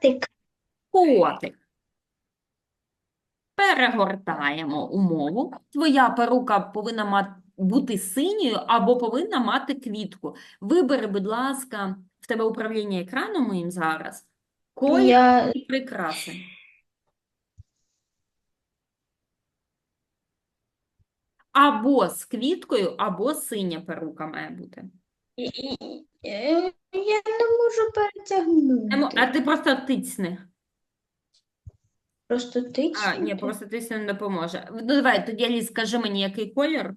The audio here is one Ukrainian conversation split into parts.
Котик. Котик. Перегортаємо умову. Твоя перука повинна мати, бути синьою або повинна мати квітку. Вибери, будь ласка, в тебе управління екраном моїм зараз. Колір Я і прикраси. Або з квіткою, або синя перука має бути. Е, я не можу перетягнути. А ти просто тицьни. Просто А, ні, просто тицьни не допоможе. Ну, давай, тоді, Аліс, скажи мені, який колір?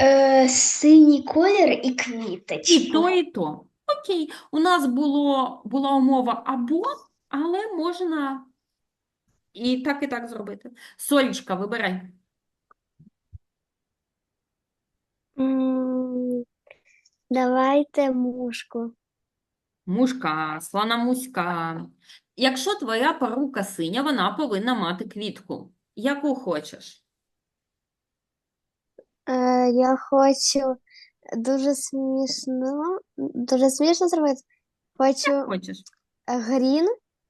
Е, синій колір і І то, і то. Окей, у нас було, була умова або, але можна і так, і так зробити. Солічка, вибирай. М, Давайте мушку. Мушка, слона муська. Якщо твоя перука синя, вона повинна мати квітку. Яку хочеш? Е, я хочу дуже смішно, дуже смішно зробити. Хочу Хочеш? е, грін,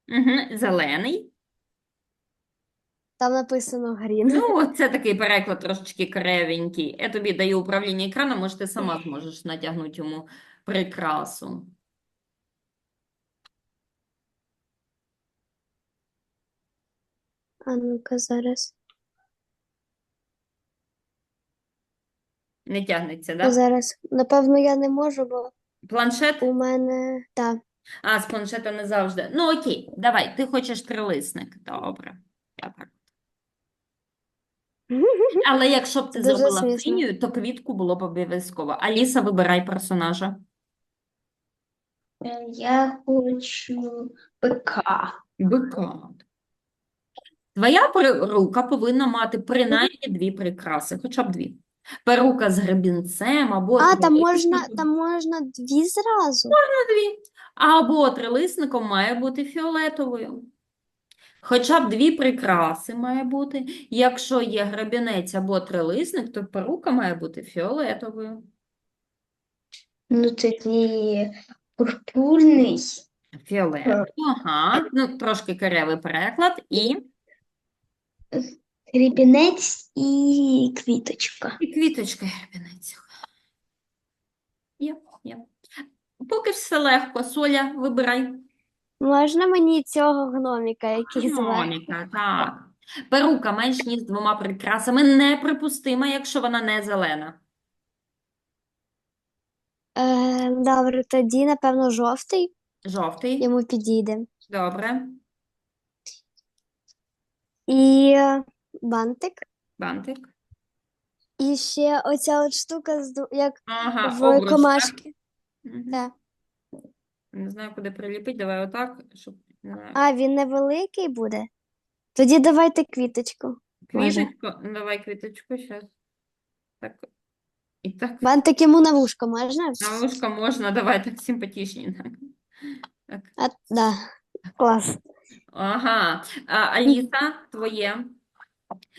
Угу. Зелений. Там написано грін. Ну, це такий переклад трошечки кривенький. Я тобі даю управління екраном, може, ти сама зможеш натягнути йому прикрасу. А ну-ка зараз. Не тягнеться, да? Зараз. Напевно, я не можу, бо Планшет? у мене так. А, з планшета не завжди. Ну, окей, давай, ти хочеш трилисник. Добре. Я так. Але якщо б ти Дуже зробила смішно. синьою, то квітку було б обов'язково. Аліса, вибирай персонажа. Е, Я хочу бика. Бика. Твоя перука повинна мати принаймні дві прикраси, хоча б дві. Перука з гребінцем або А, там можна, трилисником. там можна дві зразу. дві. Або трилисником має бути фіолетовою. Хоча б дві прикраси має бути. Якщо є гребінець або трилисник, то перука має бути фіолетовою. Ну, тоді пурпурний. Фіолетовою, ага. Ну, трошки кривий переклад. І, Гребінець і квіточка. і квіточка гребінець. Є, є. Поки все легко. Соля, вибирай. Можна мені цього гноміка, який зверху? Моніка, так. Перука менш ніж з двома прикрасами неприпустима, якщо вона не зелена. Е, добре, тоді, напевно, жовтий Жовтий. йому підійде. Добре. І е, бантик. Бантик. І ще оця от штука, з ду- як Ага, в обруч, так? комашки. Мгм. Так. Не знаю, куди приліпити. Давай отак, щоб. А, він невеликий буде? Тоді давайте квіточку. може. Квіточку. Ну, давай квіточку зараз. Так. І так. Бантик йому на вушко можна? На вушко можна, давай так симпатичні. Так. А, да. Клас. Ага. А, Аліса, твоє.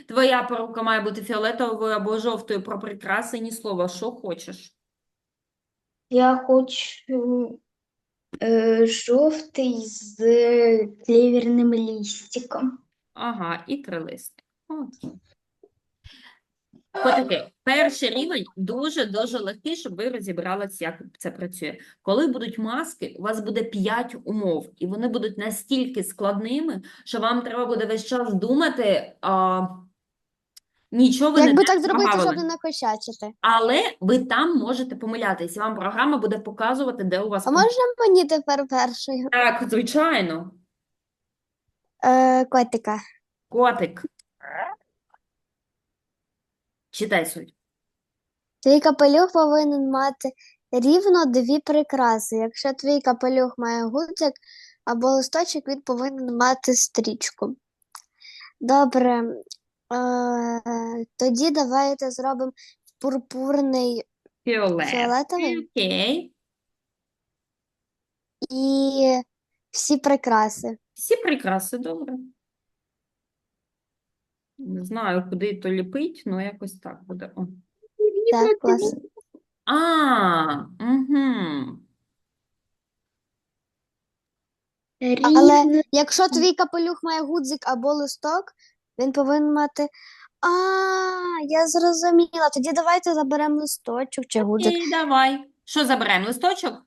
Твоя порука має бути фіолетовою або жовтою про прикраси, ні слова. Що хочеш? Я хочу жовтий з клеверним лістиком. Ага, і трилистник. Окей. Котики, перший рівень дуже-дуже легкий, щоб ви розібралися, як це працює. Коли будуть маски, у вас буде 5 умов, і вони будуть настільки складними, що вам треба буде весь час думати, а, нічого ви Як не так зробити, щоб не накосячити? Але ви там можете помилятись, і вам програма буде показувати, де у вас А можна мені тепер першою? Так, звичайно. Е, котика. Котик. Читай суть. Твій капелюх повинен мати рівно дві прикраси. Якщо твій капелюх має гудзик або листочок, він повинен мати стрічку. Добре. Е, тоді давайте зробимо пурпурний Фіолет. фіолетовий Окей. і всі прикраси. Всі прикраси, добре. Не знаю, куди то ліпить, але якось так буде. О. Так. А, угу. Але якщо твій капелюх має гудзик або листок, він повинен мати. А, я зрозуміла. Тоді давайте заберемо листочок чи гудзик. І давай. Що заберемо? Листочок?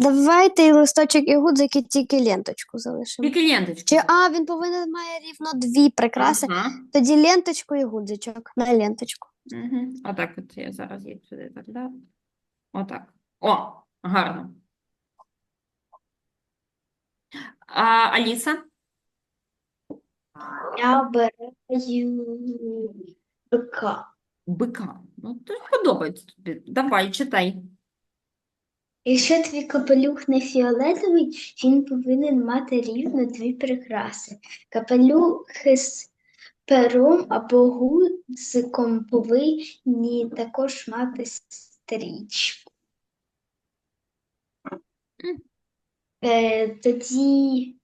Давайте і листочок, і гудзик, і тільки ленточку залишимо. Тільки ленточку. Чи а, він повинен має рівно дві прикраси. Ага. Тоді ленточку і гудзичок на ленточку. Угу. Отак от я зараз їх сюди так. Отак. О, гарно. А, Аліса? Я обираю бика. Бика. Ну, то подобається тобі. Давай, читай. Якщо твій капелюх не фіолетовий, він повинен мати рівно дві прикраси. Капелюхи з пером або гудзиком повинні також мати стрічку. Е, тоді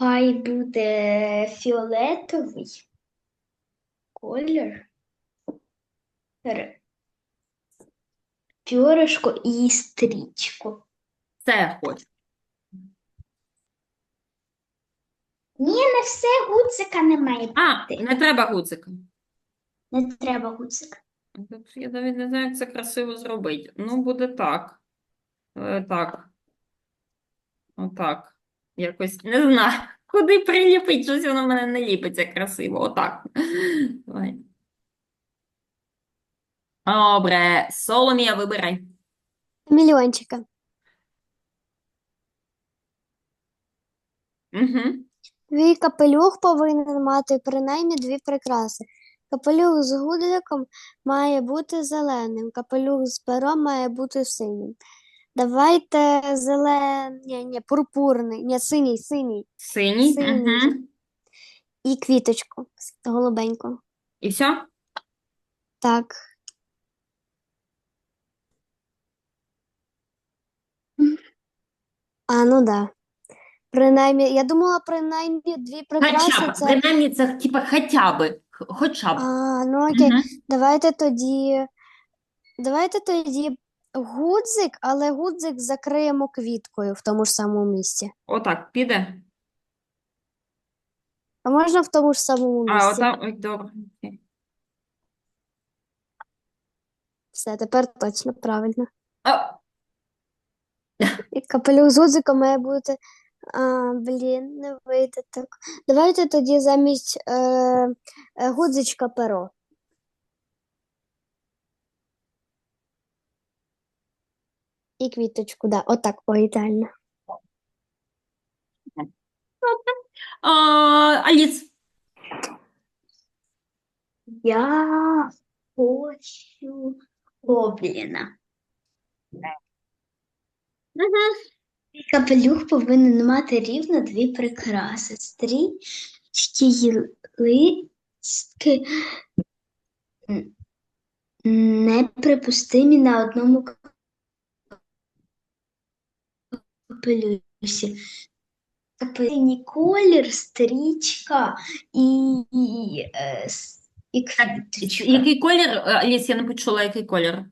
хай буде фіолетовий колір. Пьоришко і стрічку. Це хочу. Ні, не все гудзика не має А, не треба гудзика. Не треба гудзика. Тут Я навіть не знаю, як це красиво зробити. Ну, буде так. Е, Так. Отак. Якось не знаю, куди приліпити, щось воно в мене не ліпиться красиво. Отак. Давай. Добре, Соломія, вибирай. Мільйончика. Угу. Твій капелюх повинен мати принаймні дві прикраси. Капелюх з гудзиком має бути зеленим, капелюх з пером має бути синім. Давайте зелений, ні, ні, пурпурний, ні, синій, синій. Синій. Синій. Угу. І квіточку голубеньку. І все? Так. А, ну да. Принаймні, я думала, принаймні дві прикраси Хоча б. це. Принаймні, це типа хоча би. Хоча б. А, ну окей. Мгм. Давайте тоді. Давайте тоді гудзик, але гудзик закриємо квіткою в тому ж самому місці. Отак, піде. А можна в тому ж самому місці? А, отам, ой, добре. окей. Все, тепер точно правильно. А, І капелюх з гудзиком має бути. А, блін, не вийде так. Давайте тоді замість е, е, гудзичка перо. І квіточку, да, отак, о, ідеально. а, Аліс. Я хочу гобліна. Угу. Капелюх повинен мати рівно дві прикраси. Стрічки листки неприпустимі на одному капелюсі. Капелюсі колір, стрічка і, і, е, с- і квіточка. Який колір? Е, Аліс, я не почула, який колір.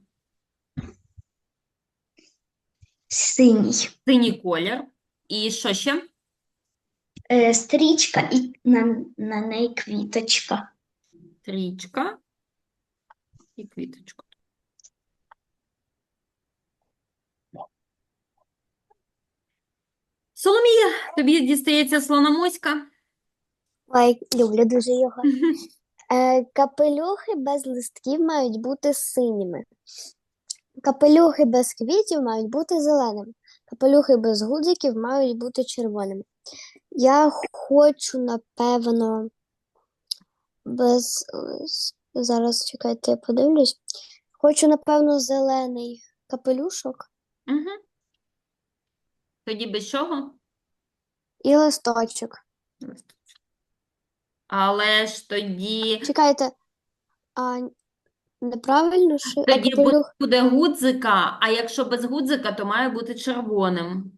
Синій. Синій колір. І що ще? Е, стрічка і на, на неї квіточка. Стрічка і квіточка. Соломія, тобі дістається слономоська. Ой, люблю дуже його. Е, капелюхи без листків мають бути синіми. Капелюхи без квітів мають бути зеленими. Капелюхи без гудзиків мають бути червоними. Я хочу, напевно, без Зараз чекайте, я подивлюсь. Хочу, напевно, зелений капелюшок Угу. Тоді без чого? і листочок. Але ж тоді, Чекайте, а неправильно що тоді буде, гудзика, а якщо без гудзика, то має бути червоним.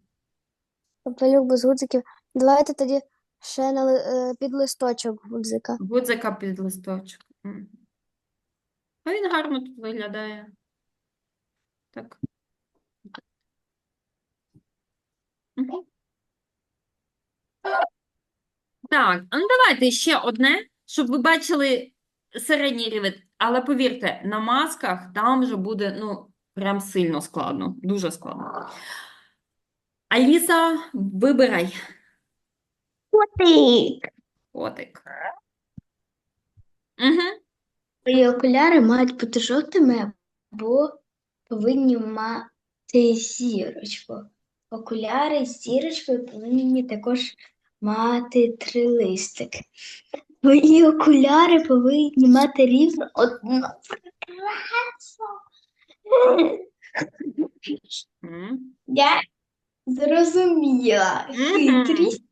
Капелюх без гудзиків. Давайте тоді ще на, ли- е, під листочок гудзика. Гудзика під листочок. Мгм. А він гарно тут виглядає. Так. Мгм. Так, ну давайте ще одне, щоб ви бачили середній рівень. Але повірте, на масках там вже буде, ну, прям сильно складно, дуже складно. Аліса, вибирай Котик. котик. Угу. Твої окуляри мають бути жовтими або повинні мати зірочку. Окуляри з зірочкою повинні також мати трилистик. Твої окуляри повинні мати рівно одну прикрасу. Я зрозуміла. Мгм. Хитрість.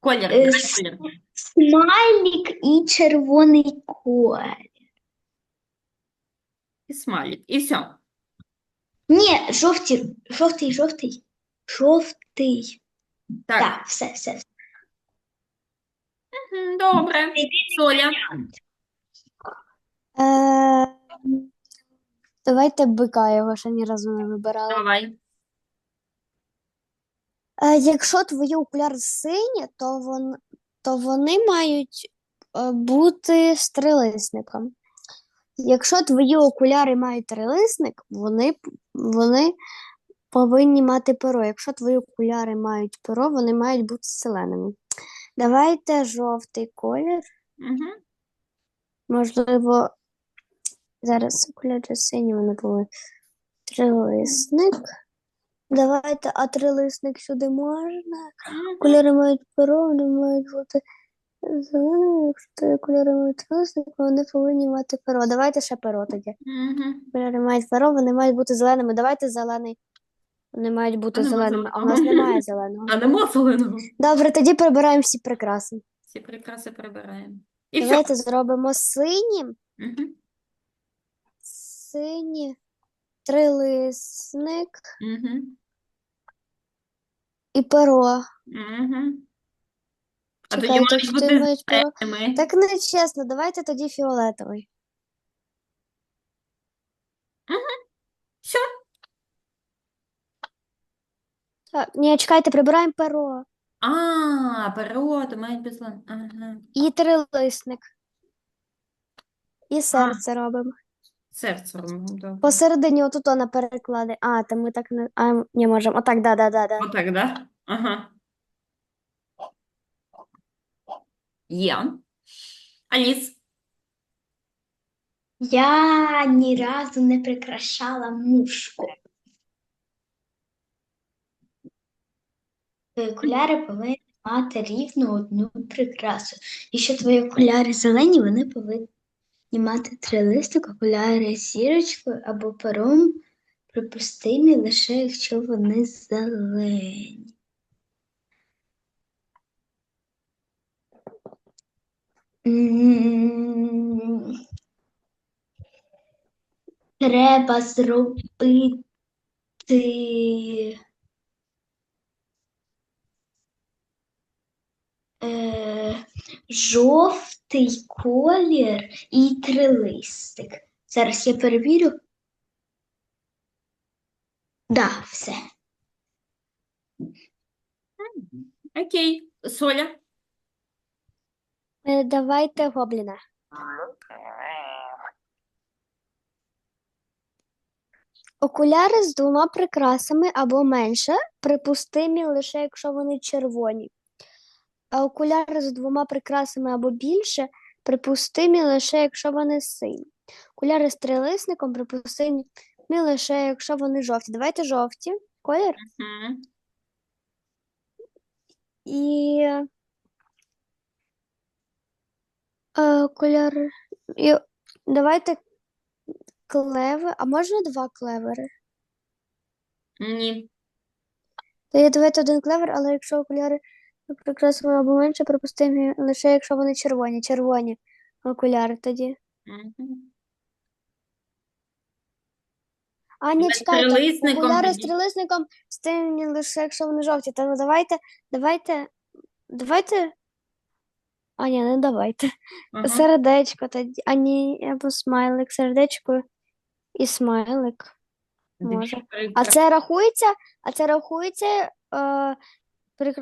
Колір, Е, с- колір. Смайлик і червоний колір. І смайлик. І все. Ні, жовтий, жовтий, жовтий. Жовтий. Так, Так, все, все. все. Мгм, добре. Соля. Е, давайте бика, його ще ні разу не вибирала. Давай. Е, якщо твої окуляри сині, то, вон, то вони мають е, бути з трилисником. Якщо твої окуляри мають трилисник, вони, вони повинні мати перо. Якщо твої окуляри мають перо, вони мають бути зеленими. Давайте жовтий колір. Угу. Можливо, зараз окуляри сині, вони були трилисник. Давайте, а трилисник сюди можна? Кольори мають перо, вони мають бути зеленими. Якщо кольори мають вони повинні мати перо. Давайте ще перо тоді. Угу. Кольори мають перо, вони мають бути зеленими. Давайте зелений. Вони мають бути А нема зеленими, а у нас зеленого. немає зеленого. А нема зеленого. Добре, тоді прибираємо всі прикраси. Всі прикраси прибираємо. І все. Давайте зробимо синім. Угу. Синій трилисник Угу. і перо. Угу. А тоді Чекайте, мають бути ти маєш перо? зеленими. Так не чесно, давайте тоді фіолетовий. Все. Так, ні, чекайте, прибираємо перо. А, перо, то мають бути зелені. Ага. І трилисник. І серце робимо. Серце робимо. Добре. Посередині отут на переклади. А, то ми так не. А, не можемо. Отак, да, да, да, да. Отак, да? Ага. Є. Аліс. Я ні разу не прикрашала мушку. Твої окуляри повинні мати рівно одну прикрасу. Якщо твої окуляри зелені, вони повинні мати трилистик, окуляри з зірочкою або пером припустимі лише якщо вони зелені. Треба зробити е, жовтий колір і трилистик. Зараз я перевірю. Да, все. Окей. Соля. Е, Давайте гобліна. Окуляри з двома прикрасами або менше, припустимі лише якщо вони червоні. А окуляри з двома прикрасами або більше, припустимі лише якщо вони сині. Окуляри з трилисником припустимі лише якщо вони жовті. Давайте жовті колір. Мгм. І е, окуляри. І давайте клевер. А можна два клевери? Ні. То є давайте один клевер, але якщо окуляри прикрасили або менше, припустимі лише якщо вони червоні. Червоні окуляри тоді. Мгм. А, ні, чекайте. трилисником Окуляри з тоді. трилисником стильні лише якщо вони жовті. Тому давайте, давайте, давайте. А, ні, не давайте. Ага. Сердечко тоді. А ні, або смайлик, сердечко і смайлик. Може. А це рахується? А це рахується е,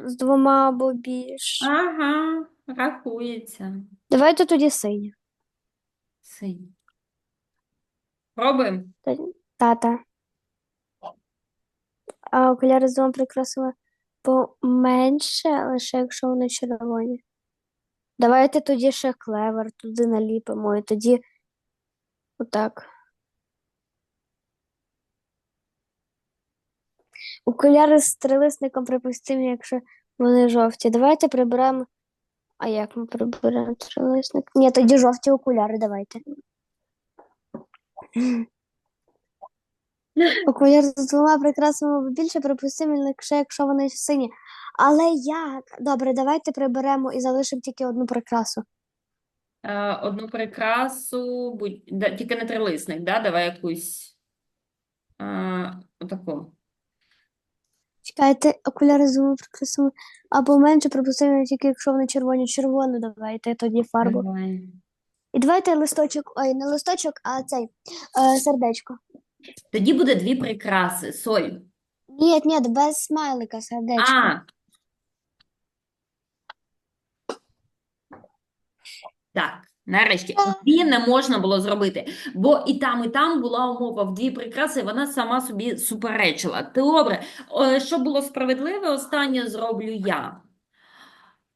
з двома або більше. Ага, рахується. Давайте тоді синє. Синій. Пробуємо. Та- Тата. А окуляри з двома прикрасами поменше, лише якщо вони червоні. Давайте тоді ще клевер туди наліпимо і тоді отак. Окуляри з трилисником припустимі, якщо вони жовті. Давайте приберемо. А як ми приберемо трилисник? Ні, тоді жовті окуляри давайте. Окуляр з двома прикрасами або більше припустимі, лише якщо вони сині. Але як? Добре, давайте приберемо і залишимо тільки одну прикрасу. Е, Одну прикрасу, будь... да, тільки не трилисник, да? Давай якусь е, отаку. Чекайте, окуляри з двома прикрасами або менше припустимі, тільки якщо вони червоні. Червону давайте тоді фарбу. Давай. І давайте листочок, ой, не листочок, а цей е, сердечко. Тоді буде дві прикраси. Соль. Ні, ні, без смайлика, сердечко. А. Так, нарешті. Дві не можна було зробити, бо і там, і там була умова в дві прикраси, і вона сама собі суперечила. Добре, О, щоб було справедливе, останнє зроблю я.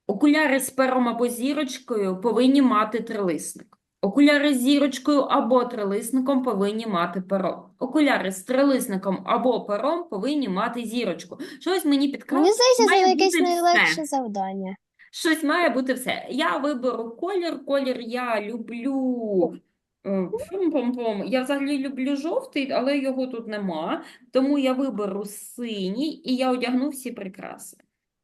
Окуляри з пером або зірочкою повинні мати трилисник. Окуляри з зірочкою або трилисником повинні мати перо. Окуляри з трилисником або пером повинні мати зірочку. Щось мені підказує, Мені здається, це має якесь бути все. найлегше завдання. Щось має бути все. Я виберу колір. Колір я люблю. е, Пум-пум-пум. Я взагалі люблю жовтий, але його тут нема. Тому я виберу синій і я одягну всі прикраси.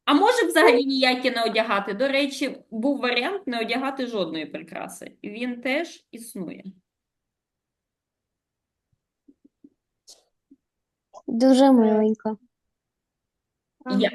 А може взагалі ніякі не одягати. До речі, був варіант не одягати жодної прикраси. Він теж існує. Дуже миленько. Я.